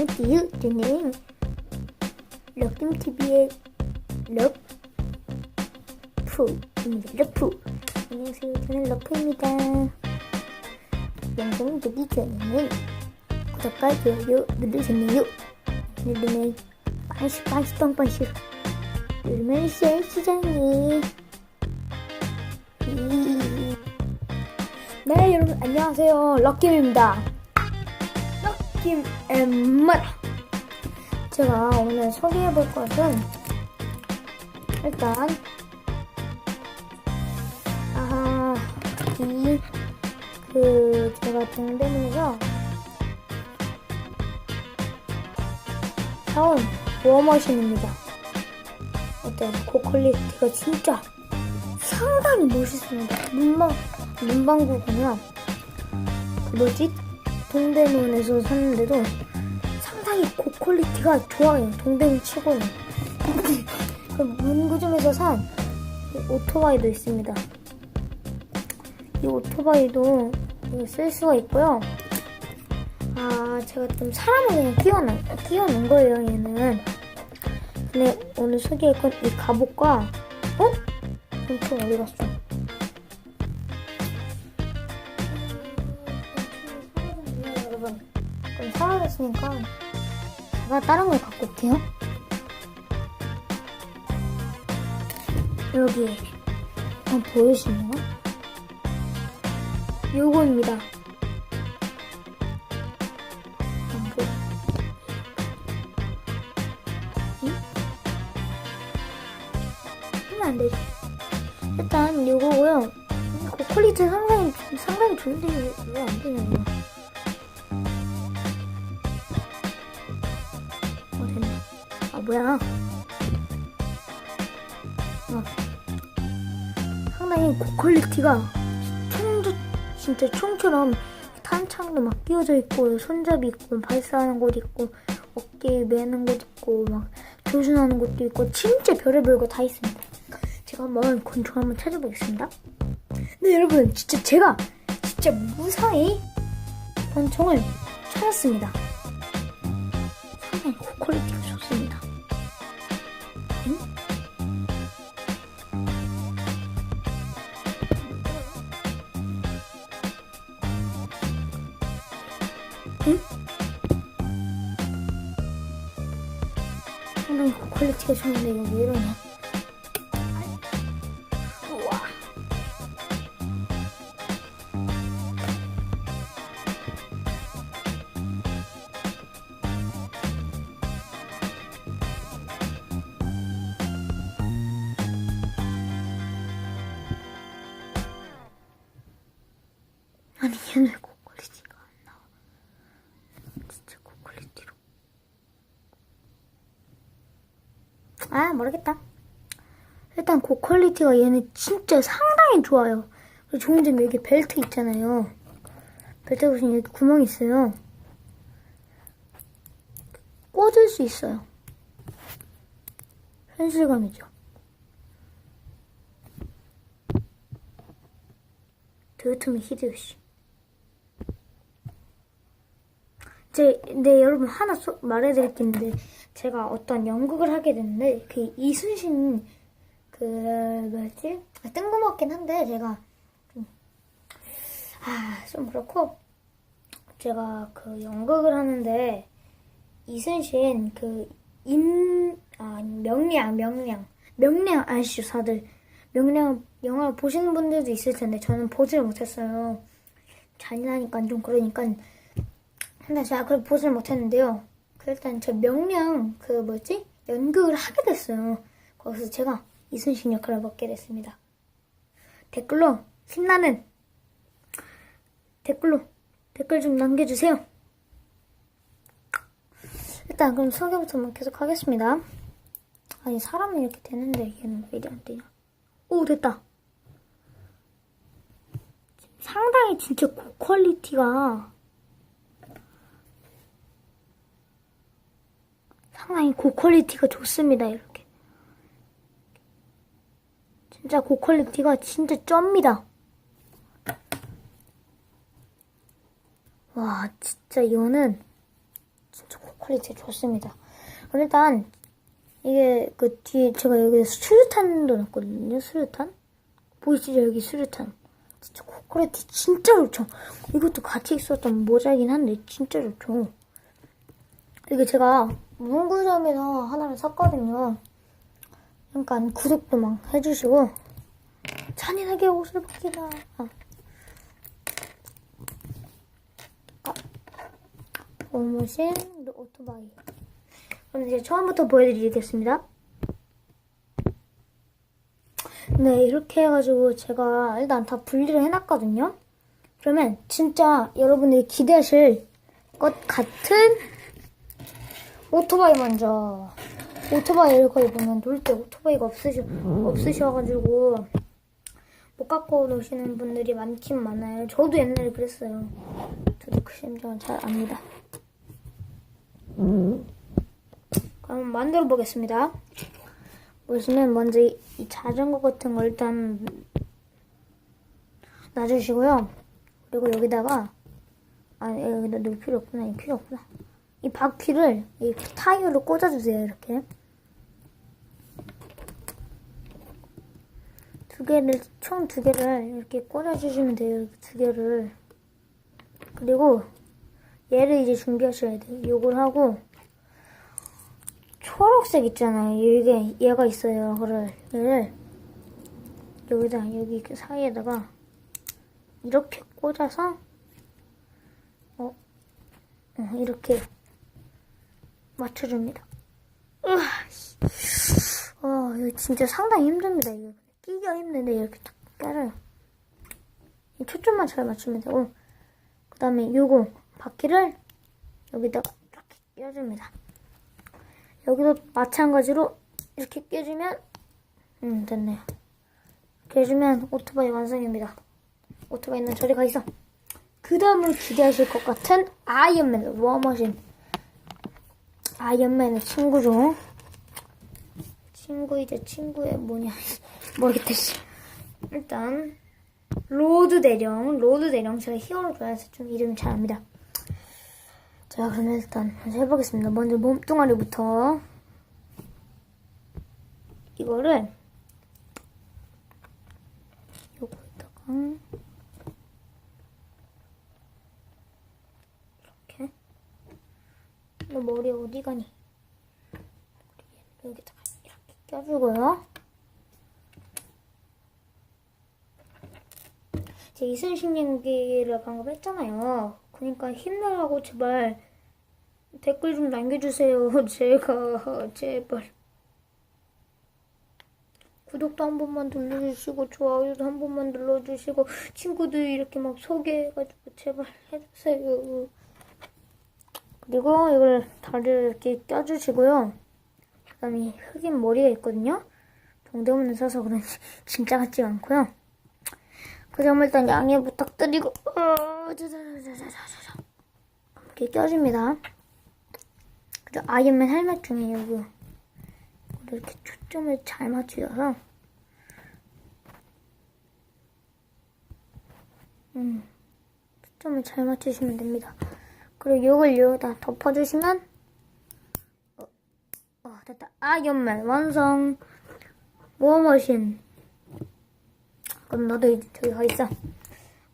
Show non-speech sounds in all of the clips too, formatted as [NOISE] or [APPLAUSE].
안녕하세요. 저는 럭김TV의 럭푸입니다. 럭푸. 안녕하세요. 저는 럭푸입니다. 영상 보기 전에는 구독과 좋아요 누르세요. 누르면 빵씩 빵씩 빵빵씩 누르면 새 시장이 네 여러분 안녕하세요 럭김입니다 럭김 엠마라 제가 오늘 소개해 볼 것은 일단 아 이 그 제가 동대문에서 사온 워머신입니다 어때요? 고퀄리티가 진짜 상당히 멋있습니다. 문방, 문방구 가면, 그 뭐지? 동대문에서 샀는데도 상당히 고퀄리티가 좋아요. 동대문 치고는. 그 문구점에서 산 오토바이도 있습니다. 이 오토바이도 쓸 수가 있고요. 아, 제가 좀 사람을 그냥 끼워놓은, 끼워놓은 거예요, 얘는. 근데 오늘 소개할 건 이 갑옷과, 어? 엄청 어디 갔어? 사라졌으니까 제가 다른 걸 갖고 올게요. 여기 한번 보여주시나요? 요거입니다. 응? 하면 안 되지. 일단 요거고요. 그 퀄리티 상당히 상당히 좋은데 왜 안 되냐고. 뭐야? 어. 상당히 고퀄리티가 총도 진짜 총처럼 탄창도 막 끼워져 있고 손잡이 있고 발사하는 곳 있고 어깨에 매는 곳 있고 막 조준하는 곳도 있고 진짜 별의별 거 다 있습니다. 제가 한번 권총 한번 찾아보겠습니다. 네 여러분 진짜 제가 진짜 무사히 권총을 찾았습니다. 퀄리티가 좋은데 이거 왜 이러냐? 우와. 아니 얘는 고퀄리티가 안 나와. 진짜 고퀄리티로. 아 모르겠다. 일단 고퀄리티가 얘는 진짜 상당히 좋아요. 좋은 점이 여기 벨트 있잖아요. 벨트 보시면 여기 구멍 있어요. 꽂을 수 있어요. 현실감이죠. 도요토미 히데요시. 제, 네, 여러분, 하나 소, 말해드릴 게 있는데, 제가 어떤 연극을 하게 됐는데, 그 이순신, 그, 뭐였지? 아, 뜬금없긴 한데, 제가, 좀, 아, 좀 그렇고, 제가 그 연극을 하는데, 이순신, 그, 임, 아, 명량, 명량. 명량 아시죠, 다들? 명량 영화 보시는 분들도 있을 텐데, 저는 보질 못했어요. 잔인하니까 좀 그러니까, 근데 제가 그걸 보질 못했는데요. 그 일단 저 명량 그 뭐지 연극을 하게 됐어요. 거기서 제가 이순신 역할을 맡게 됐습니다. 댓글로 신나는 댓글로 댓글 좀 남겨주세요. 일단 그럼 소개부터 계속 하겠습니다. 아니 사람은 이렇게 되는데 얘는 왜 이리 안 되냐? 오 됐다. 상당히 진짜 고퀄리티가 상당히 고퀄리티가 좋습니다, 이렇게. 진짜 고퀄리티가 진짜 쩝니다. 와, 진짜 이거는 진짜 고퀄리티. 퀄리티 좋습니다. 그럼 일단 이게 그 뒤에 제가 여기 수류탄도 넣었거든요. 수류탄 보이시죠 여기 수류탄. 진짜 퀄리티 진짜 좋죠. 이것도 같이 있었던 모자이긴 한데 진짜 좋죠. 이게 제가 문구점에서 하나를 샀거든요. 그러니까 구독도 막 해주시고 잔인하게 옷을 벗기다. 아. 아. 보모신 오토바이. 그럼 이제 처음부터 보여드리겠습니다. 네, 이렇게 해가지고 제가 일단 다 분리를 해놨거든요. 그러면 진짜 여러분들이 기대하실 것 같은 오토바이 먼저. 오토바이를 거의 보면 놀 때 오토바이가 없으셔, 없으셔가지고 못 갖고 노시는 분들이 많긴 많아요. 저도 옛날에 그랬어요. 저도 그 심정을 잘 압니다. 그럼 만들어 보겠습니다. 보시면 먼저 이, 이 자전거 같은 걸 일단 놔주시고요. 그리고 여기다가 아 여기다 넣을 필요 없구나. 이 필요 없구나. 이 바퀴를 이 타이어로 꽂아주세요. 이렇게 두 개를 총 두 개를 이렇게 꽂아주시면 돼요. 두 개를 그리고 얘를 이제 준비하셔야 돼요. 요걸 하고 초록색 있잖아요. 이게 얘가 있어요. 그를 얘를 여기다 여기 그 사이에다가 이렇게 꽂아서 어, 어 이렇게 맞춰줍니다. 어, 이거 진짜 상당히 힘듭니다. 이거 끼기가 힘든데 이렇게 딱 깔아요. 이 초점만 잘 맞추면 되고 그 다음에 요거 바퀴를 여기다가 이렇게 껴줍니다. 여기도 마찬가지로 이렇게 껴주면 음 됐네요. 이렇게 해주면 오토바이 완성입니다. 오토바이는 저리 가 있어. 그 다음을 기대하실 것 같은 아이언맨 워머신 아이언맨의 친구죠. 친구이자 친구의 뭐냐 [LAUGHS] 모르겠다 씨. 일단 로드 대령 로드 대령 제가 히어로 좋아해서 좀 이름이 잘 압니다. 자, 그러면 일단 해보겠습니다. 먼저 몸뚱아리부터 이거를 요거에다가 이렇게 너 머리 어디 가니? 여기다가 이렇게 껴주고요. 제 이순신 연기를 방금 했잖아요. 그러니까 힘내라고 제발 댓글 좀 남겨주세요. [LAUGHS] 제가 제발 구독도 한 번만 눌러주시고 좋아요도 한 번만 눌러주시고 친구들 이렇게 막 소개해가지고 제발 해주세요. 그리고 이걸 다리를 이렇게 껴주시고요. 그 다음에 흑인 머리가 있거든요. 동대문에 서서 그런지 [LAUGHS] 진짜 같지가 않고요. 그 점을 일단 양해 부탁드리고. 이렇게 껴줍니다. 그리고 아이언맨 헬멧 중에 여기 이렇게 초점을 잘 맞추셔서 음, 초점을 잘 맞추시면 됩니다. 그리고 이걸 여기다 덮어주시면 어, 어 됐다. 아이언맨 완성 워머신 그럼 너도 이제 저기 가 있어.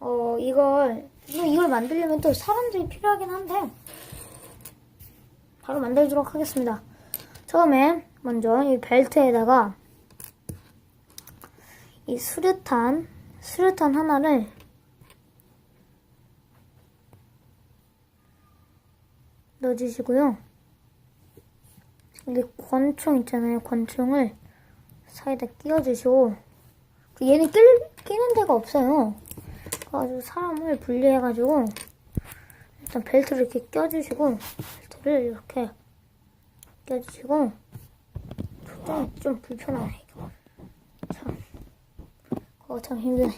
어, 이걸, 뭐 이걸 만들려면 또 사람들이 필요하긴 한데, 바로 만들도록 하겠습니다. 처음에, 먼저 이 벨트에다가, 이 수류탄, 수류탄 하나를, 넣어주시고요. 여기 권총 있잖아요. 권총을 사이에다 끼워주시고, 그 얘는 끼, 끼는 데가 없어요. 그래가지고 사람을 분리해가지고 일단 벨트를 이렇게 껴주시고 벨트를 이렇게 껴주시고 좀, 좀 불편하네 이거. 참 그거 참 힘드네.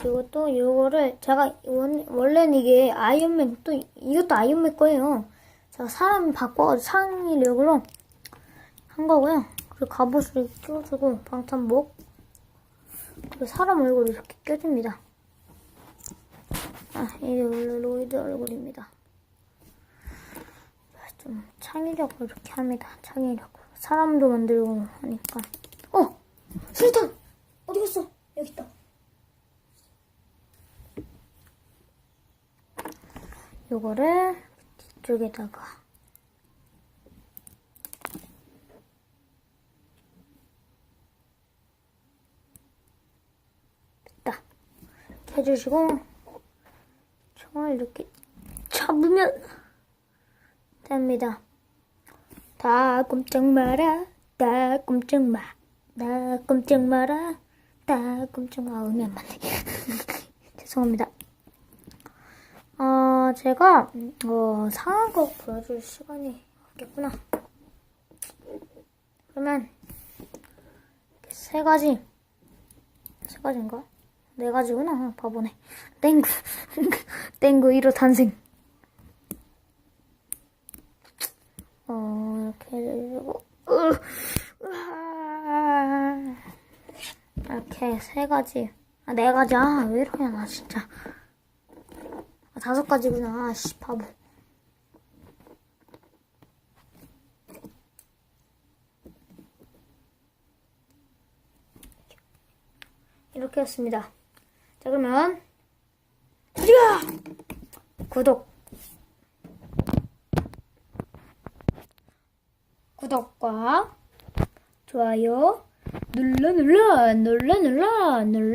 그리고 또 이거를 제가 원, 원래는 이게 아이언맨 또 이것도 아이언맨 거예요. 제가 사람 바꿔가지고 상의력으로 한 거고요. 그리고 갑옷을 끼워주고 방탄복 그리고 사람 얼굴이 이렇게 껴줍니다. 아, 이게 원래 로이드 얼굴입니다. 좀 창의력을 이렇게 합니다. 창의력. 사람도 만들고 하니까. 어! 수류탄! 어디 갔어? 여기 있다. 요거를 뒤쪽에다가 됐다. 해주시고 총을 이렇게 잡으면 됩니다. 다 꼼짝 마라. 다 꼼짝 마. 다 꼼짝 마라. 다 꼼짝 마. 음이 안 맞네. [LAUGHS] 죄송합니다. 어, 제가, 어, 상한 거 보여줄 시간이 없겠구나. 그러면, 세 가지. 세 가지인가? 네 가지구나. 바보네. 땡구. [LAUGHS] 땡구 1호 탄생. 어, 이렇게 해주고. 이렇게 세 가지. 아, 네 가지. 아, 왜 이러냐, 나 진짜. 아, 다섯 가지구나. 아, 씨, 바보. 이렇게 했습니다. 자, 그러면, 드디어! 구독. 구독과 좋아요 눌러 눌러 눌러 눌러 눌러